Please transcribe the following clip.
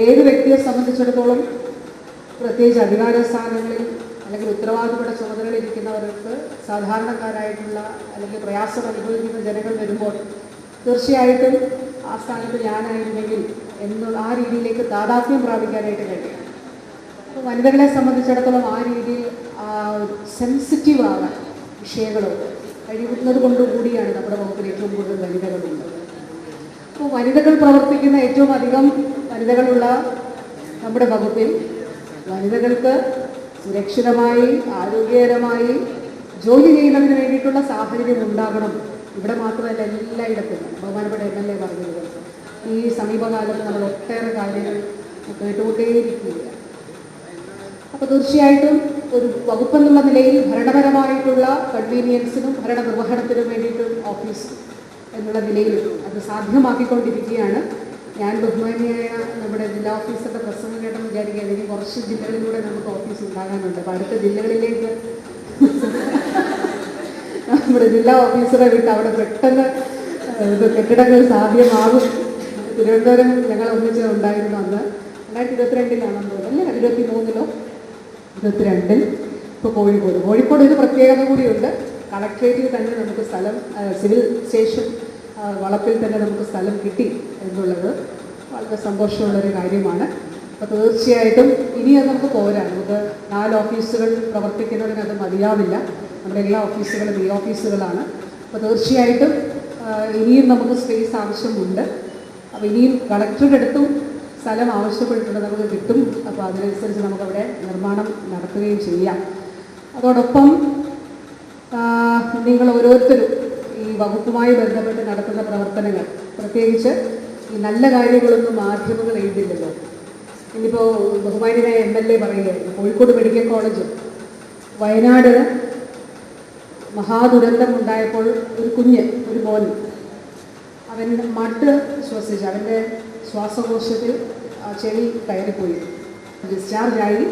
ഏത് വ്യക്തിയെ സംബന്ധിച്ചിടത്തോളം പ്രത്യേകിച്ച് അധികാര സ്ഥാനങ്ങളിൽ അല്ലെങ്കിൽ ഉത്തരവാദിത്തപ്പെട്ട ചുമതലകളിൽ ഇരിക്കുന്നവർക്ക് സാധാരണക്കാരായിട്ടുള്ള അല്ലെങ്കിൽ പ്രയാസം അനുഭവിക്കുന്ന ജനങ്ങൾ വരുമ്പോൾ തീർച്ചയായിട്ടും ആ സ്ഥാനത്ത് ഞാനായിരുന്നെങ്കിൽ എന്നുള്ള ആ രീതിയിലേക്ക് താതാത്മ്യം പ്രാപിക്കാനായിട്ട് കഴിയും. അപ്പോൾ വനിതകളെ സംബന്ധിച്ചിടത്തോളം ആ രീതിയിൽ സെൻസിറ്റീവ് ആകാൻ വിഷയങ്ങളോ കഴിയുന്നത് കൊണ്ടുകൂടിയാണ് നമ്മുടെ വകുപ്പിൽ ഏറ്റവും കൂടുതൽ വനിതകളുള്ളത്. അപ്പോൾ വനിതകൾ പ്രവർത്തിക്കുന്ന ഏറ്റവും അധികം വനിതകളുള്ള നമ്മുടെ വകുപ്പിൽ വനിതകൾക്ക് സുരക്ഷിതമായി ആരോഗ്യകരമായി ജോലി ചെയ്യുന്നതിന് വേണ്ടിയിട്ടുള്ള സാഹചര്യം ഉണ്ടാകണം. ഇവിടെ മാത്രമല്ല എല്ലായിടത്തും. ബഹുമാനപ്പെട്ട എം എൽ എ പറഞ്ഞത്. ഈ സമീപകാലത്ത് നമ്മൾ ഒട്ടേറെ കാര്യങ്ങൾ കേട്ടുകൊണ്ടേയിരിക്കുകയാണ്. അപ്പോൾ തീർച്ചയായിട്ടും ഒരു വകുപ്പെന്നുള്ള നിലയിൽ ഭരണപരമായിട്ടുള്ള കൺവീനിയൻസിനും ഭരണ നിർവഹണത്തിനും വേണ്ടിയിട്ടും ഓഫീസ് എന്നുള്ള നിലയിൽ അത് സാധ്യമാക്കിക്കൊണ്ടിരിക്കുകയാണ്. ഞാൻ ബഹുമാനിയായ നമ്മുടെ ജില്ലാ ഓഫീസറുടെ പ്രസംഗം കേട്ടെന്ന് വിചാരിക്കുകയാണ് ഇനി കുറച്ച് ജില്ലകളിലൂടെ നമുക്ക് ഓഫീസ് ഉണ്ടാകാനുണ്ട്. അപ്പോൾ അടുത്ത ജില്ലകളിലേക്ക് നമ്മുടെ ജില്ലാ ഓഫീസറെ വിട്ട് അവിടെ പെട്ടെന്ന് കെട്ടിടങ്ങൾ സാധ്യമാകും. തിരുവനന്തപുരം ഞങ്ങൾ ഒന്നിച്ച് ഉണ്ടായിരുന്നു അന്ന്. രണ്ടായിരത്തി ഇരുപത്തിരണ്ടിലാണെന്ന് തോന്നുന്നു അല്ലേ? ഇരുപത്തി മൂന്നിലോ ഇരുപത്തിരണ്ടിൽ. ഇപ്പോൾ കോഴിക്കോട്. കോഴിക്കോട് ഒരു പ്രത്യേകത കൂടിയുണ്ട്. കളക്ട്രേറ്റിൽ തന്നെ നമുക്ക് സ്ഥലം സിവിൽ സ്റ്റേഷൻ വളപ്പിൽ തന്നെ നമുക്ക് സ്ഥലം കിട്ടി എന്നുള്ളത് വളരെ സന്തോഷമുള്ളൊരു കാര്യമാണ്. അപ്പോൾ തീർച്ചയായിട്ടും ഇനി അത് നമുക്ക് പോരാ. നമുക്ക് നാല് ഓഫീസുകൾ പ്രവർത്തിക്കുന്നതിന് അത് മതിയാവില്ല. നമ്മുടെ എല്ലാ ഓഫീസുകളും ഈ ഓഫീസുകളാണ്. അപ്പോൾ തീർച്ചയായിട്ടും ഇനിയും നമുക്ക് സ്പേസ് ആവശ്യമുണ്ട്. അപ്പോൾ ഇനിയും കളക്ടറുടെ അടുത്തും സ്ഥലം ആവശ്യപ്പെട്ടിട്ടുണ്ട് നമുക്ക് കിട്ടും. അപ്പോൾ അതിനനുസരിച്ച് നമുക്കവിടെ നിർമ്മാണം നടത്തുകയും ചെയ്യാം. അതോടൊപ്പം നിങ്ങൾ ഓരോരുത്തരും ഈ വകുപ്പുമായി ബന്ധപ്പെട്ട് നടത്തുന്ന പ്രവർത്തനങ്ങൾ. പ്രത്യേകിച്ച് ഈ നല്ല കാര്യങ്ങളൊന്നും മാധ്യമങ്ങൾ എഴുതില്ലല്ലോ. ഇനിയിപ്പോൾ ബഹുമാനിയായ എം എൽ എ പറയുകയായിരുന്നു കോഴിക്കോട് മെഡിക്കൽ കോളേജ്. വയനാട് മഹാദുരന്തം ഉണ്ടായപ്പോൾ ഒരു കുഞ്ഞ് ഒരു മോൻ അവൻ മട്ട് ശ്വസിച്ച് അവന്റെ ശ്വാസകോശത്തിൽ ആ ചെളി കയറിപ്പോയി. ഡിസ്ചാർജായി.